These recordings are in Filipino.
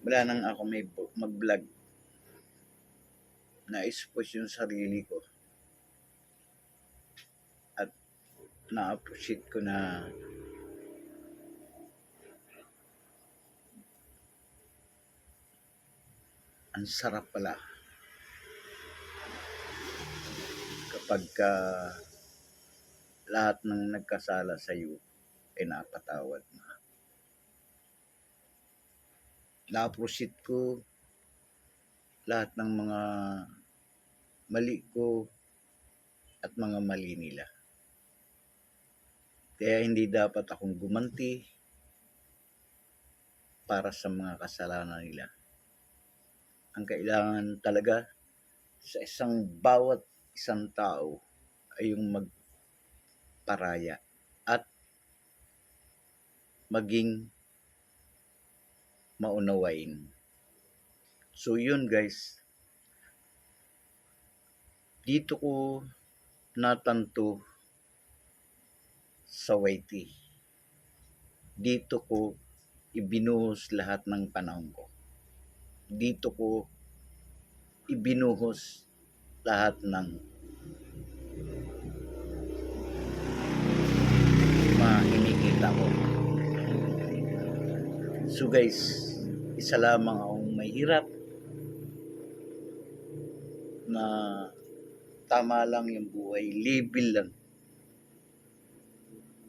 wala nang ako may mag-vlog. Na-expose yung sarili ko. At na-appreciate ko na ang sarap pala kapag ka lahat ng nagkasala sa iyo ay napatawad na. Na-appreciate ko lahat ng mga mali ko at mga mali nila. Kaya hindi dapat akong gumanti para sa mga kasalanan nila. Ang kailangan talaga sa isang bawat isang tao ay yung magparaya at maging maunawain. So yun guys, dito ko natanto sa YT. Dito ko ibinuhos lahat ng panahon ko. Dito ko ibinuhos lahat ng mga kinikita ko. So guys, isa lamang akong may hirap na tama lang yung buhay, libil lang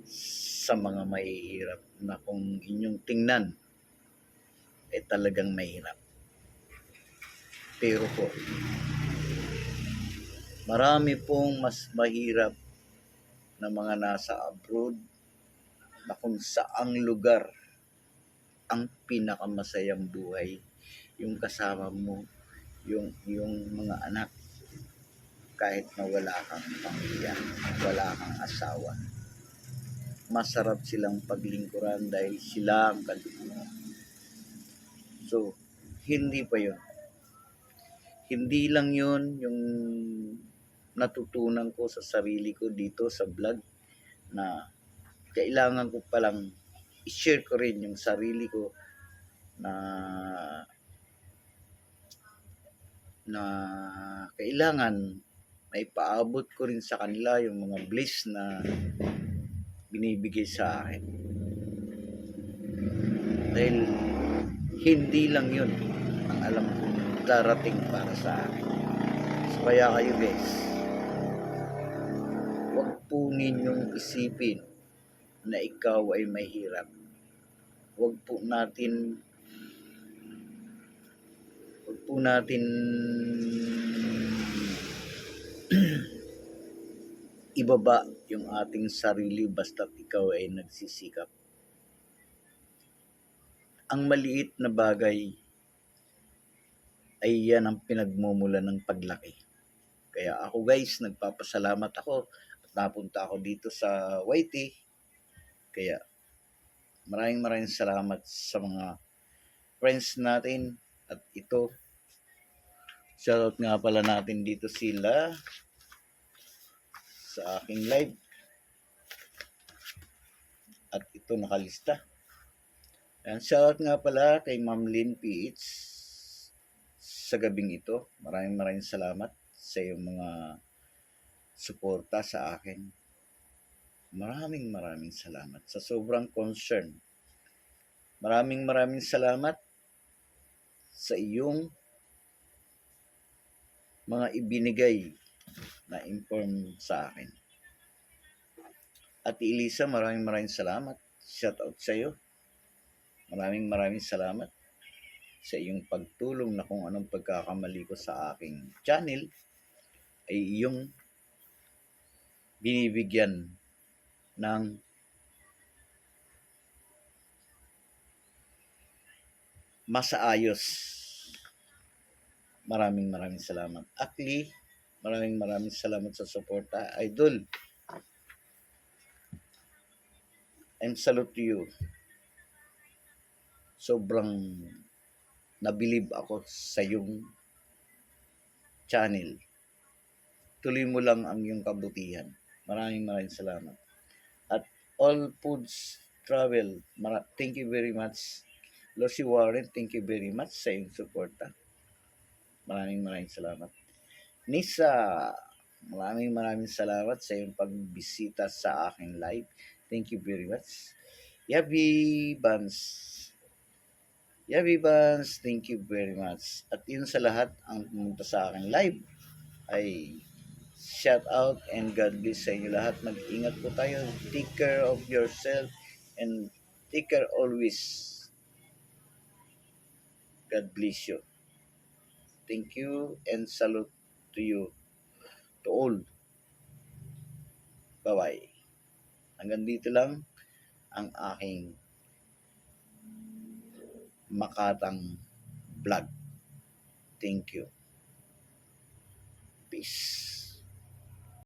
sa mga mahihirap na kung inyong tingnan, eh talagang mahirap. Pero po, marami pong mas mahirap na mga nasa abroad na kung saang lugar ang pinakamasayang buhay yung kasama mo yung yung mga anak. Kahit na wala kang pamilya wala kang asawa masarap silang paglingkuran dahil sila ang kaluluwa. So hindi pa yun. Hindi lang yun yung natutunan ko sa sarili ko dito sa vlog na kailangan ko palang i-share ko rin yung sarili ko na na kailangan may paabot ko rin sa kanila yung mga bliss na binibigay sa akin. Dahil hindi lang yun ang alam ko darating para sa akin. So kaya kayo guys, huwag po ninyong isipin na ikaw ay mahirap. Huwag po natin huwag po natin ibaba yung ating sarili basta't ikaw ay nagsisikap. Ang maliit na bagay ay yan ang pinagmumula ng paglaki. Kaya ako guys, nagpapasalamat ako at napunta ako dito sa YT. Kaya maraming maraming salamat sa mga friends natin. At ito shoutout nga pala natin dito sila sa aking live. At ito nakalista. Ayan, shoutout nga pala kay Ma'am Lynn PH sa gabing ito. Maraming maraming salamat sa iyong mga suporta sa akin maraming maraming salamat sa sobrang concern maraming maraming salamat sa iyong mga ibinigay na inform sa akin. At Elisa, maraming maraming salamat. Shout out sa iyo. Maraming maraming salamat sa iyong pagtulong na kung anong pagkakamali ko sa aking channel ay iyong binibigyan ng masaayos. Maraming maraming salamat. Akli, maraming maraming salamat sa suporta. Idol, I'm salute to you. Sobrang nabilib ako sa yung channel. Tuloy mo lang ang iyong kabutihan. Maraming maraming salamat. All Foods Travel, thank you very much Lucy Warren, thank you very much sa iyong suporta. Maraming maraming salamat. Nisa, maraming maraming salamat sa iyong pagbisita sa aking live. Thank you very much. Yabi Bans. Yabi Bans, thank you very much. At yun sa lahat ang pumunta sa aking live ay shout out and God bless sa inyo lahat. Mag-ingat po tayo. Take care of yourself and take care always. God bless you. Thank you and salute to you, to all. Bye-bye. Hanggang dito lang ang aking makatang vlog. Thank you. Peace.